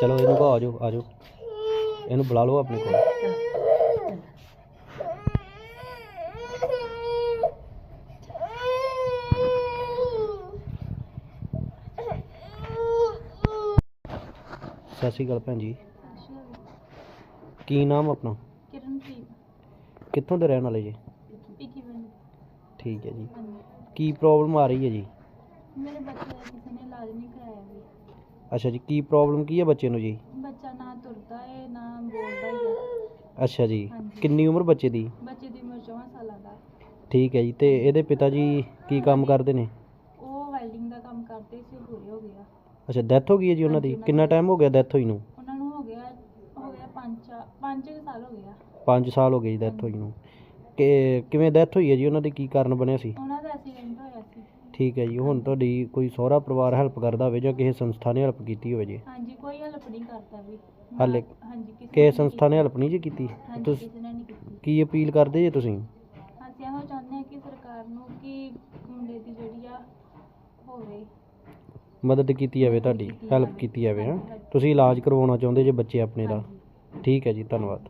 ਚਲੋ ਇਹਨੂੰ ਕਹੋ ਆ ਜਾਓ ਆ ਜਾਓ ਇਹਨੂੰ ਬੁਲਾ ਲਓ ਆਪਣੇ ਕੋਲ। ਸਤਿ ਸ਼੍ਰੀ ਅਕਾਲ ਭੈਣ ਜੀ। ਕੀ ਨਾਮ ਆਪਣਾ? ਕਿਰਨਪ੍ਰੀਤ। ਕਿੱਥੋਂ ਦੇ ਰਹਿਣ ਵਾਲੇ ਜੀ? ਪਿੱਕੀ ਬਣ ਠੀਕ ਹੈ ਜੀ। ਹਾਂਜੀ। ਕੀ ਪ੍ਰੋਬਲਮ ਆ ਰਹੀ ਹੈ ਜੀ? ਮੇਰੇ ਬੱਚੇ ਦਾ ਕਿਸੇ ਨੇ ਇਲਾਜ ਨਹੀਂ ਕਰਾਇਆ ਵੀ। ਅੱਛਾ ਜੀ ਕੀ ਪ੍ਰੋਬਲਮ ਕੀ ਹੈ ਬੱਚੇ ਨੂੰ ਜੀ? ਬੱਚਾ ਨਾ ਤੁਰਦਾ ਹੈ ਨਾ ਬੋਲਦਾ ਹੀ ਹੈ ਅੱਛਾ ਜੀ ਹਾਂਜੀ। ਕਿੰਨੀ ਉਮਰ ਬੱਚੇ ਦੀ? ਬੱਚੇ ਦੀ ਉਮਰ 14 ਸਾਲਾਂ ਦਾ। ਹੈ। ਠੀਕ ਹੈ ਜੀ ਤੇ ਇਹਦੇ ਪਿਤਾ ਜੀ ਕੀ ਕੰਮ ਕਰਦੇ ਨੇ? ਉਹ ਵੈਲਡਿੰਗ ਦਾ ਕੰਮ ਕਰਦੇ ਸੀ ਉਹ ਪੂਰੇ ਹੋ ਗਿਆ ਅੱਛਾ ਡੈਥ ਹੋ ਗਈ ਹੈ ਜੀ ਉਹਨਾਂ ਦੀ? ਹਾਂਜੀ, ਉਹਨਾਂ ਕਿੰਨਾ ਦੀ। ਟਾਈਮ ਹੋ ਗਿਆ ਡੈਥ ਹੋਈ ਨੂੰ? ਉਹਨਾਂ ਨੂੰ ਹੋ ਗਿਆ ਹੋ ਗਿਆ 5 5 ਸਾਲ ਹੋ ਗਿਆ 5 ਸਾਲ ਹੋ ਗਏ ਜੀ ਡੈਥ ਹੋਈ ਨੂੰ। ਕਿ ਕਿਵੇਂ ਡੈਥ ਹੋਈ ਹੈ ਜੀ? ਉਹਨਾਂ ਦੇ ਕੀ ਕਾਰਨ ਬਣਿਆ ਸੀ? ਉਹਨਾਂ ਹੋਇਆ ਸੀ ਠੀਕ ਹੈ ਜੀ ਹੁਣ ਤੁਹਾਡੀ ਕੋਈ ਸਹੁਰਾ ਪਰਿਵਾਰ ਹੈਲਪ ਕਰਦਾ ਹੋਵੇ ਜਾਂ ਕਿਸੇ ਸੰਸਥਾ ਨੇ ਹੈਲਪ ਕੀਤੀ ਹੋਵੇ ਜੀ ਹਾਂਜੀ ਕੋਈ ਹੈਲਪ ਨਹੀਂ ਕਰਦਾ ਵੀ ਨਾ- ਹਾਲੇ ਹਾਂਜੀ ਕਿਸੇ ਨੇ ਸੰਸਥਾ ਨੇ ਹੈਲਪ ਨਹੀਂ ਜੀ ਕੀਤੀ ਕੀਤੀ। ਹਾਂਜੀ ਤੁਸੀਂ ਕਿਸੇ ਨੇ ਨਹੀਂ ਕੀਤੀ ਕੀ ਅਪੀਲ ਕਰਦੇ ਜੀ ਤੁਸੀਂ ਅਸੀਂ ਇਹੋ ਚਾਹੁੰਦੇ ਹਾਂ ਕਿ ਸਰਕਾਰ ਨੂੰ ਕਿ ਮੁੰਡੇ ਦੀ ਜਿਹੜੀ ਆ ਹੋਵੇ ਮਦਦ ਕੀਤੀ ਜਾਵੇ ਤੁਹਾਡੀ ਹੈਲਪ। ਕੀਤੀ ਜਾਵੇ ਹਾਂ। ਤੁਸੀਂ ਇਲਾਜ ਕਰਵਾਉਣਾ ਚਾਹੁੰਦੇ ਜੇ ਬੱਚੇ ਆਪਣੇ ਦਾ ਹਾਂਜੀ। ਠੀਕ ਹੈ ਜੀ ਧੰਨਵਾਦ